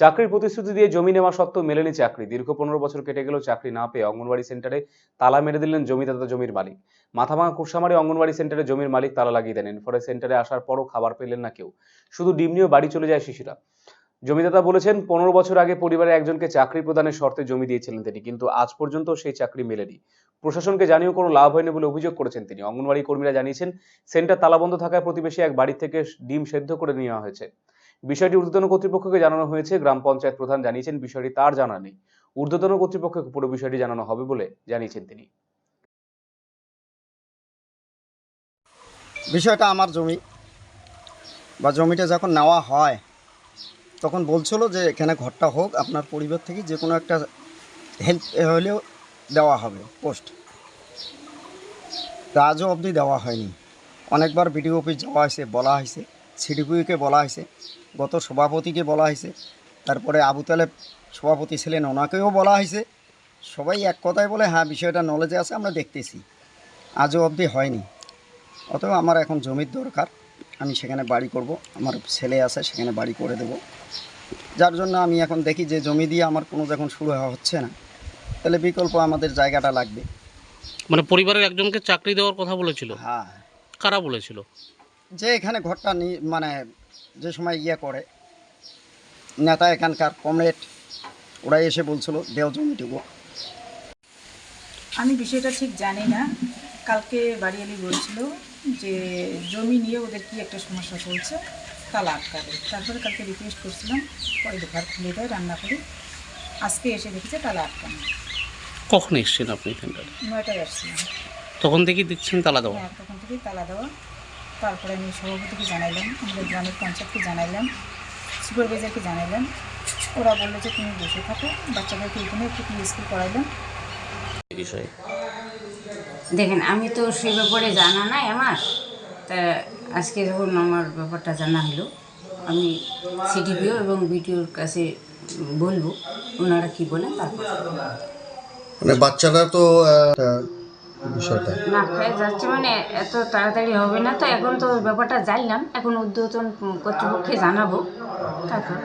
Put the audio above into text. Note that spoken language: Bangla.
চাকরির প্রতিশ্রুতি দিয়ে জমি নেওয়া সত্ত্বেও মেলেনি চাকরি। দীর্ঘ পনেরো বছর কেটে গেলেও চাকরি না পেয়ে অঙ্গনওয়াড়ি সেন্টারে তালা মেরে দিলেন জমিদাতা জমির মালিক। মাথাভাঙা কুরসামারি অঙ্গনওয়াড়ি সেন্টারে জমির মালিক তালা লাগিয়ে দেন। এরপরে সেন্টারে আসার পরও খাবার পেলেন না কেউ। শুধু ডিম নিয়েও বাড়ি চলে যায় শিশুরা। জমিদাতা বলেছেন, পনেরো বছর আগে পরিবারের একজনকে চাকরি প্রদানের শর্তে জমি দিয়েছিলেন তিনি, কিন্তু আজ পর্যন্ত সেই চাকরি মেলেনি। প্রশাসনকে জানিয়েও কোনো লাভ হয়নি বলে অভিযোগ করেছেন তিনি। অঙ্গনওয়াড়ি কর্মীরা জানিয়েছেন, সেন্টার তালাবন্ধ থাকায় প্রতিবেশী এক বাড়ি থেকে ডিম সেদ্ধ করে নেওয়া হয়েছে। বিষয়টি ঊর্ধ্বতন কর্তৃপক্ষকে জানানো হয়েছে, গ্রাম পঞ্চায়েত প্রধান জানিয়েছেন, বিষয়টি তার জানা নেই। ঊর্ধ্বতন কর্তৃপক্ষকে পুরো বিষয়টি জানানো হবে বলে জানিয়েছেন তিনি। বিষয়টা আমার জমি বা জমিটা যখন নেওয়া হয়, তখন বলছিল যে এখানে ঘরটা হোক, আপনার পরিবার থেকে যে কোনো একটা হেল্প হলেও দেওয়া হবে পোস্ট তা আজও অবধি দেওয়া হয়নি। অনেকবার বিডিও অফিস যাওয়া হয়েছে, বলা হয়েছে সিডিপিওকে বলা হয়েছে, গত সভাপতিকে বলা হয়েছে, তারপরে আবু তালেব সভাপতি ছিলেন, ওনাকেও বলা হয়েছে। সবাই এক কথায় বলে হ্যাঁ বিষয়টা নলেজে আছে, আমরা দেখতেছি। আজও অবধি হয়নি। অতএব আমার এখন জমির দরকার, আমি সেখানে বাড়ি করব, আমার ছেলে আছে, সেখানে বাড়ি করে দেব। যার জন্য আমি এখন দেখি যে জমি দিয়ে আমার কোনো যখন শুরু হওয়া হচ্ছে না তাহলে বিকল্প আমাদের জায়গাটা লাগবে। মানে পরিবারের একজনকে চাকরি দেওয়ার কথা বলেছিল? হ্যাঁ। কারা বলেছিল? যে এখানে ঘরটা মানে যে সময় ইয়ে করে নেতা এখানকার কমরেড ওরা এসে বলছিল দেও জমি জমিটুকু আমি বিষয়টা ঠিক জানি না। কালকে বাড়িয়ালি বলছিল যে জমি নিয়ে ওদের কি একটা সমস্যা চলছে তালা আটকাবে। তারপরে কালকে রিকোয়েস্ট করছিলাম পরে দোকান খুলে দেয় রান্না করি আজকে এসে দেখেছে তালা আটকানো। কখন এসছেন আপনি সেন্টারে নয়টায় আসছিলাম। তখন থেকেই দেখছেন তালা দেওয়া? হ্যাঁ তখন থেকেই তালা দেওয়া। তারপরে আমি সভাপতিকে জানাইলাম আমাদের গ্রামের পঞ্চায়েতকে জানাইলাম সুপারভাইজারকে জানাইলাম। ওরা বলল যে তুমি বসে থাকো বাচ্চাদেরকে এখানে একটু প্লে স্কুল করাইলাম এই বিষয়ে। দেখেন আমি তো সে ব্যাপারে জানা নাই আমার। তা আজকে যখন আমার ব্যাপারটা জানা হলো। আমি সিডিপিও এবং বিটিওর কাছে বলব ওনারা কি বলেন তারপর। মানে বাচ্চারা তো বিষয়টা। না খেয়ে যাচ্ছে মানে এত তাড়াতাড়ি হবে না তো, এখন তো ব্যাপারটা জানলাম। এখন উদ্বোধন কর্তৃপক্ষে জানাব। তারপর।